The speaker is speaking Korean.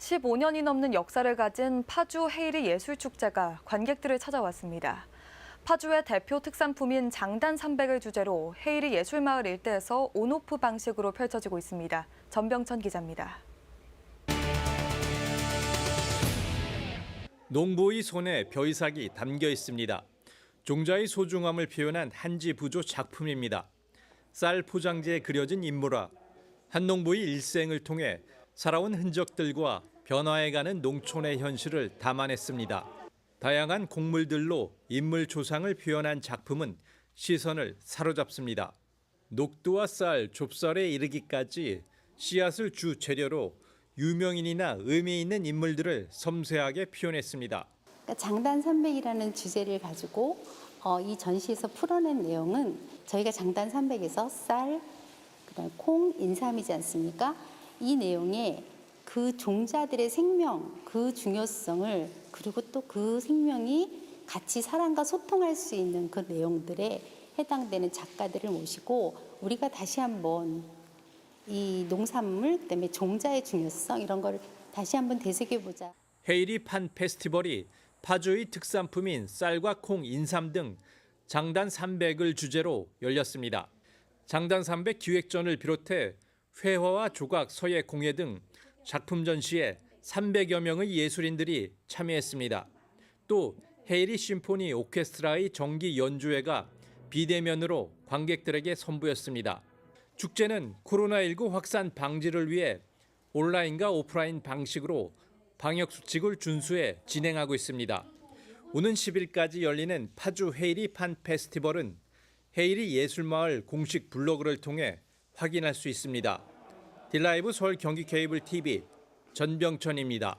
15년이 넘는 역사를 가진 파주 헤이리 예술축제가 관객들을 찾아왔습니다. 파주의 대표 특산품인 장단 300을 주제로 헤이리 예술마을 일대에서 온오프 방식으로 펼쳐지고 있습니다. 전병천 기자입니다. 농부의 손에 벼이삭이 담겨 있습니다. 종자의 소중함을 표현한 한지 부조 작품입니다. 쌀 포장지에 그려진 인물화, 한 농부의 일생을 통해 살아온 흔적들과 변화해가는 농촌의 현실을 담아냈습니다. 다양한 곡물들로 인물 조상을 표현한 작품은 시선을 사로잡습니다. 녹두와 쌀, 좁쌀에 이르기까지 씨앗을 주 재료로 유명인이나 의미 있는 인물들을 섬세하게 표현했습니다. 그러니까 장단 300이라는 주제를 가지고 어, 이 전시에서 풀어낸 내용은 저희가 장단 300에서 쌀, 그다음 콩, 인삼이지 않습니까? 이 내용에 그 종자들의 생명, 그 중요성을 그리고 또 그 생명이 같이 사람과 소통할 수 있는 그 내용들에 해당되는 작가들을 모시고 우리가 다시 한번 이 농산물 그다음에 종자의 중요성 이런 거를 다시 한번 되새겨 보자. 헤이리 판 페스티벌이 파주의 특산품인 쌀과 콩, 인삼 등 장단 300을 주제로 열렸습니다. 장단 300 기획전을 비롯해 회화와 조각, 서예, 공예 등 작품 전시에 300여 명의 예술인들이 참여했습니다. 또 헤이리 심포니 오케스트라의 정기 연주회가 비대면으로 관객들에게 선보였습니다. 축제는 코로나19 확산 방지를 위해 온라인과 오프라인 방식으로 방역 수칙을 준수해 진행하고 있습니다. 오는 10일까지 열리는 파주 헤이리 판 페스티벌은 헤이리 예술마을 공식 블로그를 통해 확인할 수 있습니다. 딜라이브 서울 경기 케이블 TV 전병천입니다.